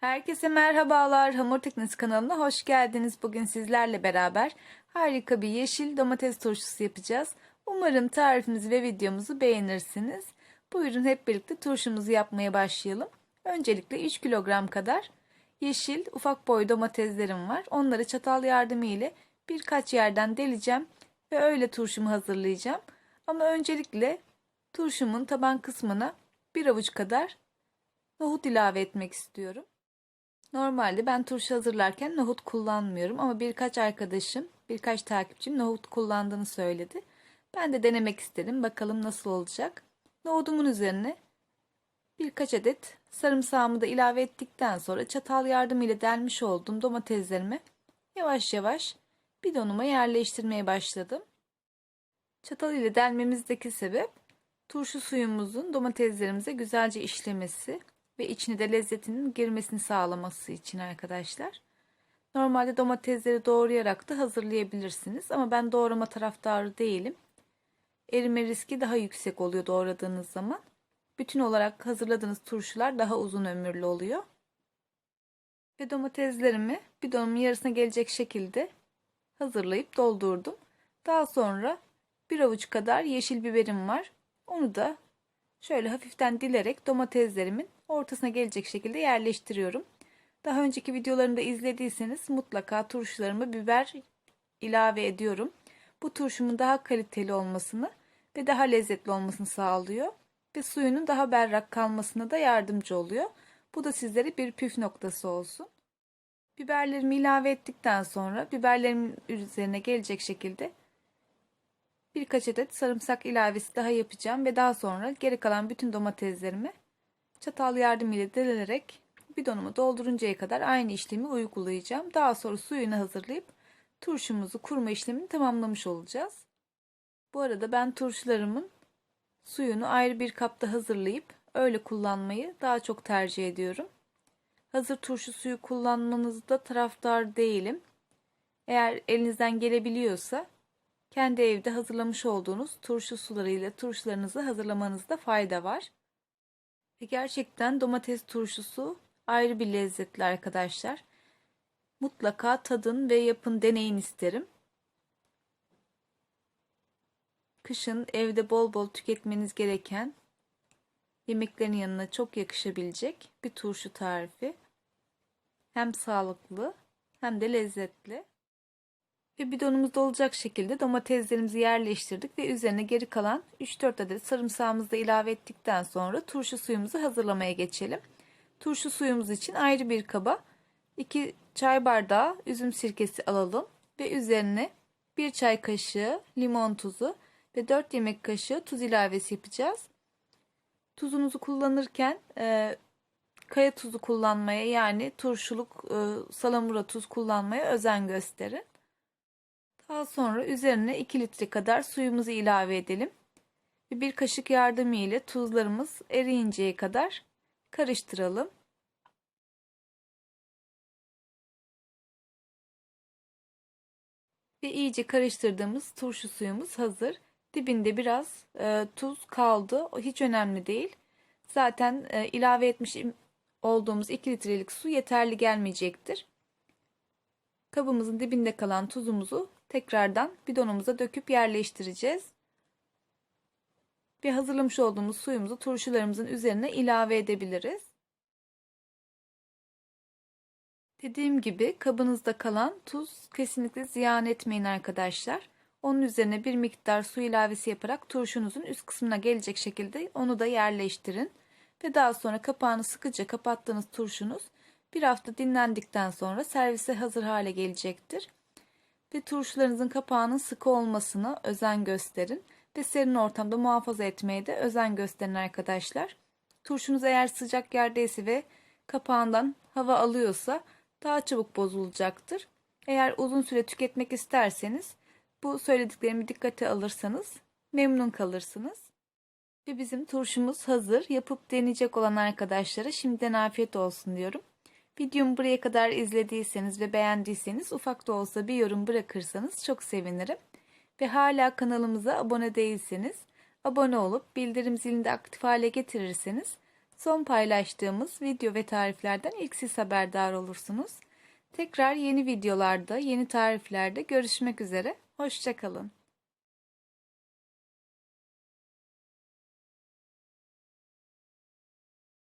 Herkese merhabalar. Hamur Teknisi kanalına hoş geldiniz. Bugün sizlerle beraber harika bir yeşil domates turşusu yapacağız. Umarım tarifimizi ve videomuzu beğenirsiniz. Buyurun hep birlikte turşumuzu yapmaya başlayalım. Öncelikle 3 kilogram kadar yeşil ufak boy domateslerim var. Onları çatal yardımı ile birkaç yerden deleceğim ve öyle turşumu hazırlayacağım. Ama öncelikle turşumun taban kısmına bir avuç kadar nohut ilave etmek istiyorum. Normalde ben turşu hazırlarken nohut kullanmıyorum ama birkaç arkadaşım, birkaç takipçim nohut kullandığını söyledi. Ben de denemek istedim. Bakalım nasıl olacak. Nohudumun üzerine birkaç adet sarımsağımı da ilave ettikten sonra çatal yardımıyla delmiş olduğum domateslerimi yavaş yavaş bidonuma yerleştirmeye başladım. Çatal ile delmemizdeki sebep turşu suyumuzun domateslerimize güzelce işlemesi ve içine de lezzetinin girmesini sağlaması için arkadaşlar. Normalde domatesleri doğrayarak da hazırlayabilirsiniz ama ben doğrama taraftarı değilim. Erime riski daha yüksek oluyor doğradığınız zaman. Bütün olarak hazırladığınız turşular daha uzun ömürlü oluyor. Ve domateslerimi bidonumun yarısına gelecek şekilde hazırlayıp doldurdum. Daha sonra bir avuç kadar yeşil biberim var. Onu da şöyle hafiften dilerek domateslerimin ortasına gelecek şekilde yerleştiriyorum. Daha önceki videolarımda izlediyseniz mutlaka turşularıma biber ilave ediyorum. Bu turşumun daha kaliteli olmasını ve daha lezzetli olmasını sağlıyor ve suyunun daha berrak kalmasına da yardımcı oluyor. Bu da sizlere bir püf noktası olsun. Biberlerimi ilave ettikten sonra biberlerimin üzerine gelecek şekilde birkaç adet sarımsak ilavesi daha yapacağım ve daha sonra geri kalan bütün domateslerimi çatal yardımıyla delerek bidonumu dolduruncaya kadar aynı işlemi uygulayacağım. Daha sonra suyunu hazırlayıp turşumuzu kurma işlemini tamamlamış olacağız. Bu arada ben turşularımın suyunu ayrı bir kapta hazırlayıp öyle kullanmayı daha çok tercih ediyorum. Hazır turşu suyu kullanmanızda taraftar değilim. Eğer elinizden gelebiliyorsa kendi evde hazırlamış olduğunuz turşu sularıyla turşularınızı hazırlamanızda fayda var. Ve gerçekten domates turşusu ayrı bir lezzetli arkadaşlar. Mutlaka tadın ve yapın deneyin isterim. Kışın evde bol bol tüketmeniz gereken yemeklerin yanına çok yakışabilecek bir turşu tarifi. Hem sağlıklı hem de lezzetli. Ve bidonumuzda olacak şekilde domateslerimizi yerleştirdik ve üzerine geri kalan 3-4 adet sarımsağımızı da ilave ettikten sonra turşu suyumuzu hazırlamaya geçelim. Turşu suyumuz için ayrı bir kaba 2 çay bardağı üzüm sirkesi alalım ve üzerine 1 çay kaşığı limon tuzu ve 4 yemek kaşığı tuz ilavesi yapacağız. Tuzunuzu kullanırken e, kaya tuzu kullanmaya yani turşuluk e, salamura tuz kullanmaya özen gösterin. Daha sonra üzerine 2 litre kadar suyumuzu ilave edelim. Ve bir kaşık yardımı ile tuzlarımız eriyinceye kadar karıştıralım. Ve iyice karıştırdığımız turşu suyumuz hazır. Dibinde biraz e, tuz kaldı. O hiç önemli değil. Zaten e, ilave etmiş olduğumuz 2 litrelik su yeterli gelmeyecektir. Kabımızın dibinde kalan tuzumuzu tekrardan bidonumuza döküp yerleştireceğiz. Ve hazırlamış olduğumuz suyumuzu turşularımızın üzerine ilave edebiliriz. Dediğim gibi kabınızda kalan tuz kesinlikle ziyan etmeyin arkadaşlar. Onun üzerine bir miktar su ilavesi yaparak turşunuzun üst kısmına gelecek şekilde onu da yerleştirin. Ve daha sonra kapağını sıkıca kapattığınız turşunuz bir hafta dinlendikten sonra servise hazır hale gelecektir. Ve turşularınızın kapağının sıkı olmasına özen gösterin ve serin ortamda muhafaza etmeye de özen gösterin arkadaşlar. Turşunuz eğer sıcak yerdeyse ve kapağından hava alıyorsa daha çabuk bozulacaktır. Eğer uzun süre tüketmek isterseniz bu söylediklerimi dikkate alırsanız memnun kalırsınız. Ve bizim turşumuz hazır. Yapıp deneyecek olan arkadaşlara şimdiden afiyet olsun diyorum. Videomu buraya kadar izlediyseniz ve beğendiyseniz ufak da olsa bir yorum bırakırsanız çok sevinirim. Ve hala kanalımıza abone değilseniz abone olup bildirim zilini de aktif hale getirirseniz Son paylaştığımız video ve tariflerden ilk siz haberdar olursunuz. Tekrar yeni videolarda, yeni tariflerde görüşmek üzere. Hoşçakalın.